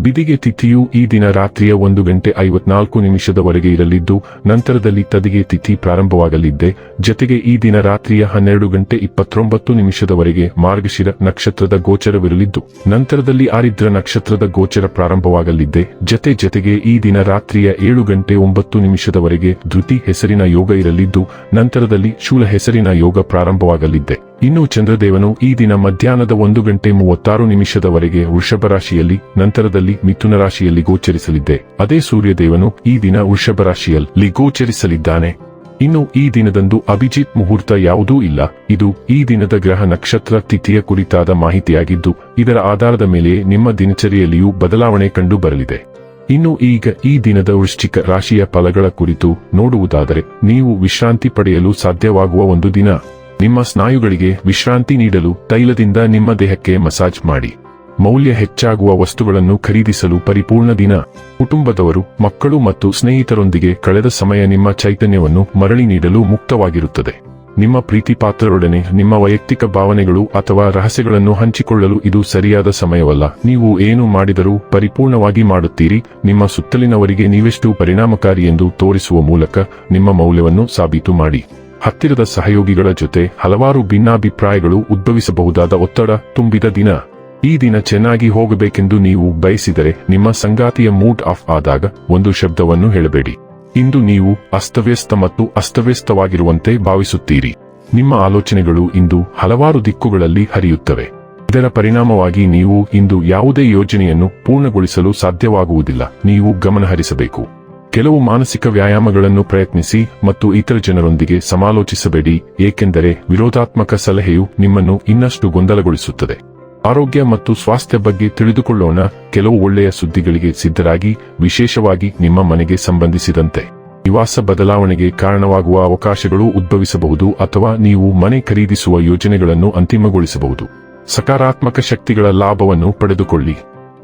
ಬಿದಿಗೆ ತಿಥಿಯು ಈ ದಿನ ರಾತ್ರಿಯ ಒಂದು ಗಂಟೆ ಐವತ್ನಾಲ್ಕು ನಿಮಿಷದವರೆಗೆ ಇರಲಿದ್ದು, ನಂತರದಲ್ಲಿ ತದಿಗೆ ತಿಥಿ ಪ್ರಾರಂಭವಾಗಲಿದ್ದೆ. ಜತೆಗೆ ಈ ದಿನ ರಾತ್ರಿಯ ಹನ್ನೆರಡು ಗಂಟೆ ಇಪ್ಪತ್ತೊಂಬತ್ತು ನಿಮಿಷದವರೆಗೆ ಮಾರ್ಗಶಿರ ನಕ್ಷತ್ರದ ಗೋಚರವಿರಲಿದ್ದು, ನಂತರದಲ್ಲಿ ಆರಿದ್ರ ನಕ್ಷತ್ರದ ಗೋಚರ ಪ್ರಾರಂಭವಾಗಲಿದ್ದೆ. ಜತೆ ಜತೆಗೆ ಈ ದಿನ ರಾತ್ರಿಯ ಏಳು ಗಂಟೆ ಒಂಬತ್ತು ನಿಮಿಷದವರೆಗೆ ಧೃತಿ ಹೆಸರಿನ ಯೋಗ ಇರಲಿದ್ದು, ನಂತರದಲ್ಲಿ ಶೂಲ ಹೆಸರಿನ ಯೋಗ ಪ್ರಾರಂಭವಾಗಲಿದ್ದೆ. ಇನ್ನು ಚಂದ್ರದೇವನು ಈ ದಿನ ಮಧ್ಯಾಹ್ನದ ಒಂದು ಗಂಟೆ ಮೂವತ್ತಾರು ನಿಮಿಷದವರೆಗೆ ವೃಷಭ ರಾಶಿಯಲ್ಲಿ ನಂತರದಲ್ಲಿ ಮಿಥುನ ರಾಶಿಯಲ್ಲಿ ಗೋಚರಿಸಲಿದ್ದೆ. ಅದೇ ಸೂರ್ಯದೇವನು ಈ ದಿನ ವೃಷಭ ರಾಶಿಯಲ್ಲಿ ಗೋಚರಿಸಲಿದ್ದಾನೆ. ಇನ್ನು ಈ ದಿನದಂದು ಅಭಿಜಿತ್ ಮುಹೂರ್ತ ಯಾವುದೂ ಇಲ್ಲ. ಇದು ಈ ದಿನದ ಗ್ರಹ ನಕ್ಷತ್ರ ತಿಥಿಯ ಕುರಿತಾದ ಮಾಹಿತಿಯಾಗಿದ್ದು, ಇದರ ಆಧಾರದ ಮೇಲೆ ನಿಮ್ಮ ದಿನಚರಿಯಲ್ಲಿಯೂ ಬದಲಾವಣೆ ಕಂಡು ಬರಲಿದೆ ಇನ್ನು ಈಗ ಈ ದಿನದ ವೃಶ್ಚಿಕ ರಾಶಿಯ ಫಲಗಳ ಕುರಿತು ನೋಡುವುದಾದರೆ, ನೀವು ವಿಶ್ರಾಂತಿ ಪಡೆಯಲು ಸಾಧ್ಯವಾಗುವ ಒಂದು ದಿನ. ನಿಮ್ಮ ಸ್ನಾಯುಗಳಿಗೆ ವಿಶ್ರಾಂತಿ ನೀಡಲು ತೈಲದಿಂದ ನಿಮ್ಮ ದೇಹಕ್ಕೆ ಮಸಾಜ್ ಮಾಡಿ. ಮೌಲ್ಯ ಹೆಚ್ಚಾಗುವ ವಸ್ತುಗಳನ್ನು ಖರೀದಿಸಲು ಪರಿಪೂರ್ಣ ದಿನ. ಕುಟುಂಬದವರು, ಮಕ್ಕಳು ಮತ್ತು ಸ್ನೇಹಿತರೊಂದಿಗೆ ಕಳೆದ ಸಮಯ ನಿಮ್ಮ ಚೈತನ್ಯವನ್ನು ಮರಳಿ ನೀಡಲು ಮುಕ್ತವಾಗಿರುತ್ತದೆ. ನಿಮ್ಮ ಪ್ರೀತಿಪಾತ್ರರೊಡನೆ ನಿಮ್ಮ ವೈಯಕ್ತಿಕ ಭಾವನೆಗಳು ಅಥವಾ ರಹಸ್ಯಗಳನ್ನು ಹಂಚಿಕೊಳ್ಳಲು ಇದು ಸರಿಯಾದ ಸಮಯವಲ್ಲ. ನೀವು ಏನು ಮಾಡಿದರೂ ಪರಿಪೂರ್ಣವಾಗಿ ಮಾಡುತ್ತೀರಿ. ನಿಮ್ಮ ಸುತ್ತಲಿನವರಿಗೆ ನೀವೆಷ್ಟು ಪರಿಣಾಮಕಾರಿ ಎಂದು ತೋರಿಸುವ ಮೂಲಕ ನಿಮ್ಮ ಮೌಲ್ಯವನ್ನು ಸಾಬೀತು ಮಾಡಿ. ಹತ್ತಿರದ ಸಹಯೋಗಿಗಳ ಜೊತೆ ಹಲವಾರು ಭಿನ್ನಾಭಿಪ್ರಾಯಗಳು ಉದ್ಭವಿಸಬಹುದಾದ ಒತ್ತಡ ತುಂಬಿದ ದಿನ. ಈ ದಿನ ಚೆನ್ನಾಗಿ ಹೋಗಬೇಕೆಂದು ನೀವು ಬಯಸಿದರೆ ನಿಮ್ಮ ಸಂಗಾತಿಯ ಮೂಡ್ ಆಫ್ ಆದಾಗ ಒಂದು ಶಬ್ದವನ್ನು ಹೇಳಬೇಡಿ. ಇಂದು ನೀವು ಅಸ್ತವ್ಯಸ್ತ ಮತ್ತು ಅಸ್ತವ್ಯಸ್ತವಾಗಿರುವಂತೆ ಭಾವಿಸುತ್ತೀರಿ. ನಿಮ್ಮ ಆಲೋಚನೆಗಳು ಇಂದು ಹಲವಾರು ದಿಕ್ಕುಗಳಲ್ಲಿ ಹರಿಯುತ್ತವೆ. ಇದರ ಪರಿಣಾಮವಾಗಿ ನೀವು ಇಂದು ಯಾವುದೇ ಯೋಜನೆಯನ್ನು ಪೂರ್ಣಗೊಳಿಸಲು ಸಾಧ್ಯವಾಗುವುದಿಲ್ಲ. ನೀವು ಗಮನಹರಿಸಬೇಕು. ಕೆಲವು ಮಾನಸಿಕ ವ್ಯಾಯಾಮಗಳನ್ನು ಪ್ರಯತ್ನಿಸಿ ಮತ್ತು ಇತರ ಜನರೊಂದಿಗೆ ಸಮಾಲೋಚಿಸಬೇಡಿ, ಏಕೆಂದರೆ ವಿರೋಧಾತ್ಮಕ ಸಲಹೆಯು ನಿಮ್ಮನ್ನು ಇನ್ನಷ್ಟು ಗೊಂದಲಗೊಳಿಸುತ್ತದೆ. ಆರೋಗ್ಯ ಮತ್ತು ಸ್ವಾಸ್ಥ್ಯ ಬಗ್ಗೆ ತಿಳಿದುಕೊಳ್ಳೋಣ, ಕೆಲವು ಒಳ್ಳೆಯ ಸುದ್ದಿಗಳಿಗೆ ಸಿದ್ಧರಾಗಿ, ವಿಶೇಷವಾಗಿ ನಿಮ್ಮ ಮನೆಗೆ ಸಂಬಂಧಿಸಿದಂತೆ. ನಿವಾಸ ಬದಲಾವಣೆಗೆ ಕಾರಣವಾಗುವ ಅವಕಾಶಗಳು ಉದ್ಭವಿಸಬಹುದು ಅಥವಾ ನೀವು ಮನೆ ಖರೀದಿಸುವ ಯೋಜನೆಗಳನ್ನು ಅಂತಿಮಗೊಳಿಸಬಹುದು. ಸಕಾರಾತ್ಮಕ ಶಕ್ತಿಗಳ ಲಾಭವನ್ನು ಪಡೆದುಕೊಳ್ಳಿ.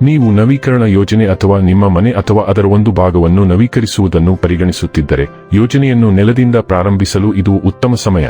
ನೀವು ನವೀಕರಣ ಯೋಜನೆ ಅಥವಾ ನಿಮ್ಮ ಮನೆ ಅಥವಾ ಅದರ ಒಂದು ಭಾಗವನ್ನು ನವೀಕರಿಸುವುದನ್ನು ಪರಿಗಣಿಸುತ್ತಿದ್ದರೆ, ಯೋಜನೆಯನ್ನು ನೆಲದಿಂದ ಪ್ರಾರಂಭಿಸಲು ಇದು ಉತ್ತಮ ಸಮಯ.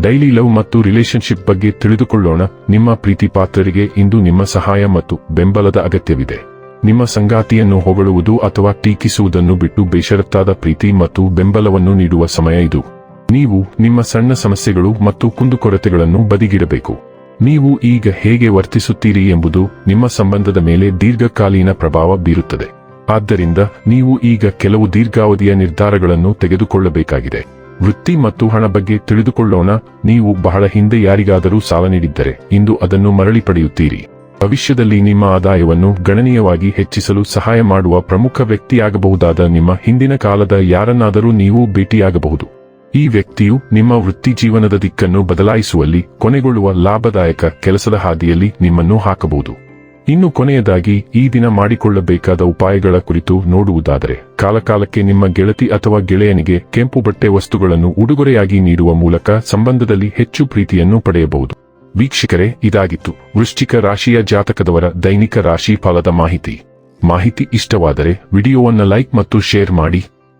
ಡೈಲಿ ಲವ್ ಮತ್ತು ರಿಲೇಶನ್ಶಿಪ್ ಬಗ್ಗೆ ತಿಳಿದುಕೊಳ್ಳೋಣ. ನಿಮ್ಮ ಪ್ರೀತಿ ಪಾತ್ರರಿಗೆ ಇಂದು ನಿಮ್ಮ ಸಹಾಯ ಮತ್ತು ಬೆಂಬಲದ ಅಗತ್ಯವಿದೆ. ನಿಮ್ಮ ಸಂಗಾತಿಯನ್ನು ಹೊಗಳುವುದು ಅಥವಾ ಟೀಕಿಸುವುದನ್ನು ಬಿಟ್ಟು ಬೇಷರತ್ತಾದ ಪ್ರೀತಿ ಮತ್ತು ಬೆಂಬಲವನ್ನು ನೀಡುವ ಸಮಯ ಇದು. ನೀವು ನಿಮ್ಮ ಸಣ್ಣ ಸಮಸ್ಯೆಗಳು ಮತ್ತು ಕುಂದುಕೊರತೆಗಳನ್ನು ಬದಿಗಿಡಬೇಕು. ನೀವು ಈಗ ಹೇಗೆ ವರ್ತಿಸುತ್ತೀರಿ ಎಂಬುದು ನಿಮ್ಮ ಸಂಬಂಧದ ಮೇಲೆ ದೀರ್ಘಕಾಲೀನ ಪ್ರಭಾವ ಬೀರುತ್ತದೆ. ಆದ್ದರಿಂದ ನೀವು ಈಗ ಕೆಲವು ದೀರ್ಘಾವಧಿಯ ನಿರ್ಧಾರಗಳನ್ನು ತೆಗೆದುಕೊಳ್ಳಬೇಕಾಗಿದೆ. ವೃತ್ತಿ ಮತ್ತು ಹಣ ಬಗ್ಗೆ ತಿಳಿದುಕೊಳ್ಳೋಣ. ನೀವು ಬಹಳ ಹಿಂದೆ ಯಾರಿಗಾದರೂ ಸಾಲ ನೀಡಿದ್ದರೆ ಇಂದು ಅದನ್ನು ಮರಳಿ ಪಡೆಯುತ್ತೀರಿ. ಭವಿಷ್ಯದಲ್ಲಿ ನಿಮ್ಮ ಆದಾಯವನ್ನು ಗಣನೀಯವಾಗಿ ಹೆಚ್ಚಿಸಲು ಸಹಾಯ ಮಾಡುವ ಪ್ರಮುಖ ವ್ಯಕ್ತಿಯಾಗಬಹುದಾದ ನಿಮ್ಮ ಹಿಂದಿನ ಕಾಲದ ಯಾರನ್ನಾದರೂ ನೀವು ಭೇಟಿಯಾಗಬಹುದು. ಈ ವ್ಯಕ್ತಿಯು ನಿಮ್ಮ ವೃತ್ತಿ ಜೀವನದ ದಿಕ್ಕನ್ನು ಬದಲಾಯಿಸುವಲ್ಲಿ ಕೊನೆಗೊಳ್ಳುವ ಲಾಭದಾಯಕ ಕೆಲಸದ ಹಾದಿಯಲ್ಲಿ ನಿಮ್ಮನ್ನು ಹಾಕಬಹುದು. ಇನ್ನು ಕೊನೆಯದಾಗಿ, ಈ ದಿನ ಮಾಡಿಕೊಳ್ಳಬೇಕಾದ ಉಪಾಯಗಳ ಕುರಿತು ನೋಡುವುದಾದರೆ, ಕಾಲಕಾಲಕ್ಕೆ ನಿಮ್ಮ ಗೆಳತಿ ಅಥವಾ ಗೆಳೆಯನಿಗೆ ಕೆಂಪು ಬಟ್ಟೆ ವಸ್ತುಗಳನ್ನು ಉಡುಗೊರೆಯಾಗಿ ನೀಡುವ ಮೂಲಕ ಸಂಬಂಧದಲ್ಲಿ ಹೆಚ್ಚು ಪ್ರೀತಿಯನ್ನು ಪಡೆಯಬಹುದು. ವೀಕ್ಷಕರೇ, ಇದಾಗಿತ್ತು. ವೃಶ್ಚಿಕ ರಾಶಿಯ ಜಾತಕದವರ ದೈನಿಕ ರಾಶಿ ಫಲದ ಮಾಹಿತಿ. ಮಾಹಿತಿ ಇಷ್ಟವಾದರೆ, ವಿಡಿಯೋವನ್ನು ಲೈಕ್ ಮತ್ತು ಶೇರ್ ಮಾಡಿ.